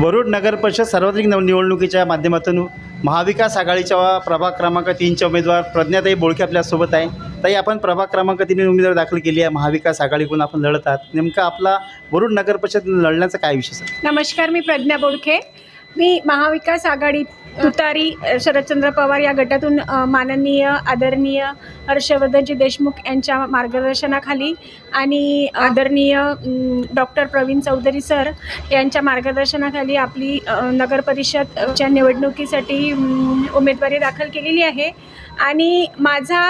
वरुड नगर परिषद सार्वत्रिक निवडणुकीच्या माध्यमातून महाविकास आघाडीच्या प्रभाग क्रमांक तीनच्या उमेदवार प्रज्ञाताई बोळके आपल्यासोबत आहे. ताई आपण प्रभाग क्रमांक तीन उमेदवार दाखल केली आहे. महाविकास आघाडीकडून आपण लढत आहात. नेमका आपला वरुड नगर परिषद लढण्याचा काय विषय नमस्कार मी प्रज्ञा बोडखे मी महाविकास आघाडी तुतारी शरदचंद्र पवार या गटातून माननीय आदरणीय हर्षवर्धनजी देशमुख यांच्या मार्गदर्शनाखाली आणि आदरणीय डॉक्टर प्रवीण चौधरी सर यांच्या मार्गदर्शनाखाली आपली नगर परिषदच्या निवडणुकीसाठी उमेदवारी दाखल केलेली आहे. आणि माझा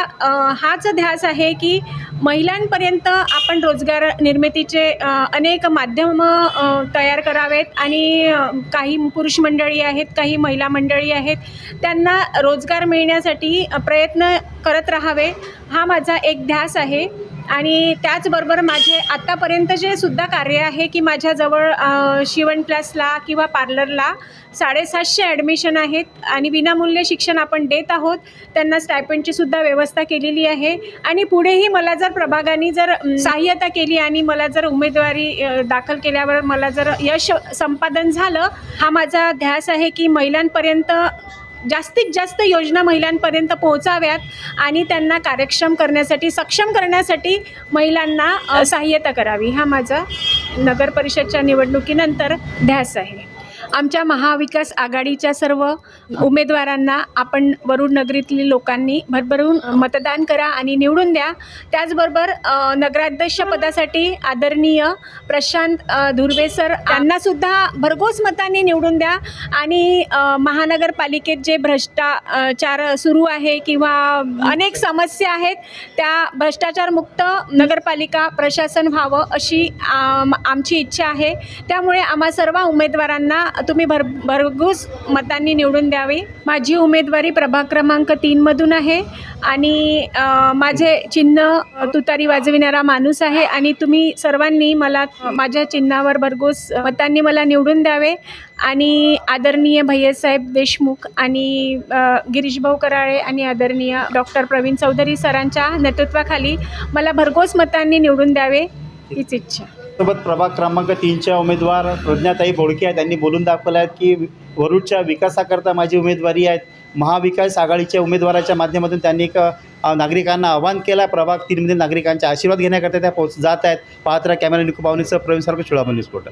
हाच ध्यास आहे की महिलांपर्यंत आपण रोजगार निर्मितीचे अनेक माध्यमं तयार करावेत आणि काही पुरुष मंडळी आहेत काही महिला मंडळी आहेत त्यांना रोजगार मिळण्यासाठी प्रयत्न करत राहावे हा माझा एक ध्यास आहे. आणि त्याचबरोबर माझे आत्तापर्यंत जे सुद्धा कार्य आहे की माझ्याजवळ शिवण क्लासला किंवा पार्लरला साडेसातशे ॲडमिशन आहेत आणि विनामूल्य शिक्षण आपण देत आहोत त्यांना स्टायपंडची सुद्धा व्यवस्था केलेली आहे. आणि पुढेही मला जर प्रभागाने जर सहाय्यता केली आणि मला जर उमेदवारी दाखल केल्यावर मला जर यश संपादन झालं हा माझा ध्यास आहे की महिलांपर्यंत जास्तीत जास्त योजना महिलांपर्यंत पोहोचाव्यात आणि त्यांना कार्यक्षम करण्यासाठी सक्षम करण्यासाठी महिलांना सहाय्यता करावी. हा माझा नगर परिषदच्या निवडणुकीनंतर ध्यास आहे. आमच्या महाविकास आघाडीच्या सर्व उमेदवारांना आपण वरुड नगरीतील लोकांनी भरभरून मतदान करा आणि निवडून द्या. त्याचबरोबर नगराध्यक्ष पदासाठी आदरणीय प्रशांत धुर्वे सर त्यांनासुद्धा भरघोस मताने निवडून द्या. आणि महानगरपालिकेत जे भ्रष्टाचार सुरू आहे किंवा अनेक समस्या आहेत त्या भ्रष्टाचारमुक्त नगरपालिका प्रशासन व्हावं अशी आम- आमची इच्छा आहे. त्यामुळे आम्हा सर्व उमेदवारांना तुम्ही भर भरघोस मतांनी निवडून द्यावे. माझी उमेदवारी प्रभाग क्रमांक तीनमधून आहे आणि माझे चिन्ह तुतारी वाजविणारा माणूस आहे आणि तुम्ही सर्वांनी मला माझ्या चिन्हावर भरघोस मतांनी मला निवडून द्यावे. आणि आदरणीय भैयासाहेब देशमुख आणि गिरीशभाऊ कराळे आणि आदरणीय डॉक्टर प्रवीण चौधरी सरांच्या नेतृत्वाखाली मला भरघोस मतांनी निवडून द्यावे हीच इच्छा. सोबत प्रभाग क्रमांक तीनच्या उमेदवार प्रज्ञाताई बोडके आहेत. त्यांनी बोलून दाखवलं आहे की वरुडच्या विकासाकरता माझी उमेदवारी आहेत. महाविकास आघाडीच्या उमेदवाराच्या माध्यमातून त्यांनी एक नागरिकांना आवाहन केलं आहे. प्रभाग तीनमध्ये नागरिकांचे आशीर्वाद घेण्याकरता त्या पोहोच जात आहेत. पाहत्रा कॅमेरा निको पावणीसह प्रवीण सारखं चुळामणी स्फोटक